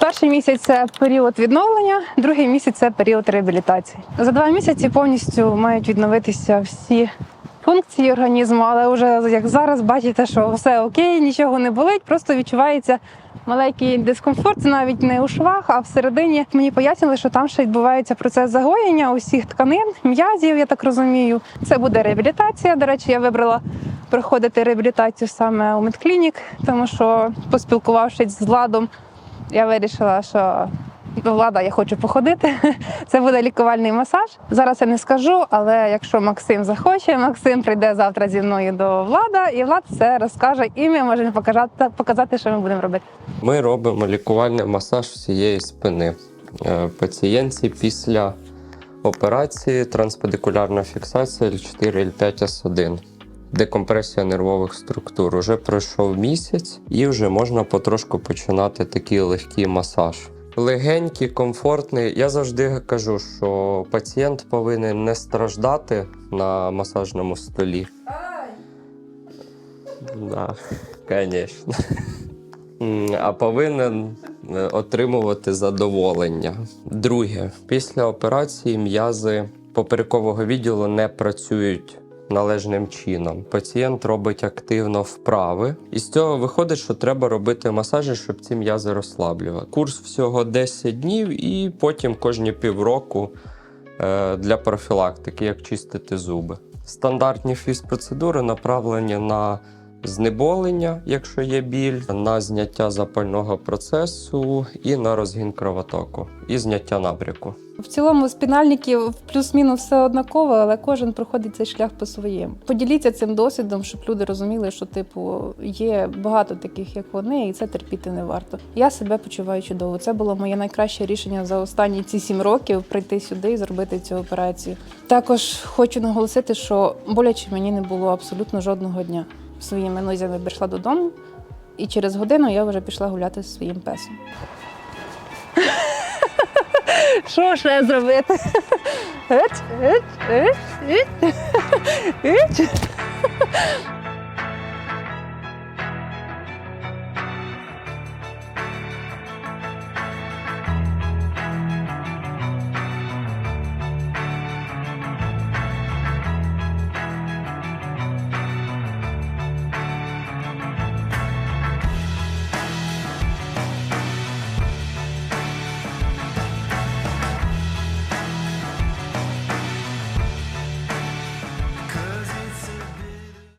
Перший місяць це період відновлення, другий місяць це період реабілітації. За два місяці повністю мають відновитися всі функції організму, але вже як зараз бачите, що все окей, нічого не болить, просто відчувається маленький дискомфорт, навіть не у швах, а всередині мені пояснили, що там ще відбувається процес загоєння усіх тканин, м'язів, я так розумію. Це буде реабілітація. До речі, я вибрала проходити реабілітацію саме у медклінік, тому що поспілкувавшись з владом, я вирішила, що влада, я хочу походити. Це буде лікувальний масаж. Зараз я не скажу, але якщо Максим захоче, Максим прийде завтра зі мною до влада, і влад все розкаже і ми можемо показати, показати, що ми будемо робити. Ми робимо лікувальний масаж всієї спини. Е, Пацієнтці після операції транспедикулярна фіксація L4 L5 S1. Декомпресія нервових структур. Уже пройшов місяць і вже можна потрошку починати такий легкий масаж. Легенький, комфортний. Я завжди кажу, що пацієнт повинен не страждати на масажному столі. Да, звісно. А повинен е, отримувати задоволення. Друге, після операції м'язи поперекового відділу не працюють належним чином. Пацієнт робить активно вправи, і з цього виходить, що треба робити масажі, щоб ці м'язи розслаблювати. Курс всього 10 днів, і потім кожні півроку е, для профілактики, як чистити зуби. Стандартні фізпроцедури направлені на знеболення, якщо є біль, на зняття запального процесу і на розгін кровотоку, і зняття набряку. В цілому спінальників плюс-мінус все однаково, але кожен проходить цей шлях по-своєму. Поділіться цим досвідом, щоб люди розуміли, що типу є багато таких, як вони, і це терпіти не варто. Я себе почуваю чудово. Це було моє найкраще рішення за останні ці сім років прийти сюди і зробити цю операцію. Також хочу наголосити, що боляче мені не було абсолютно жодного дня. Своїми нозями прийшла додому, і через годину я вже пішла гуляти зі своїм песом. Що ще зробити? Еч, еч, еч, еч, еч.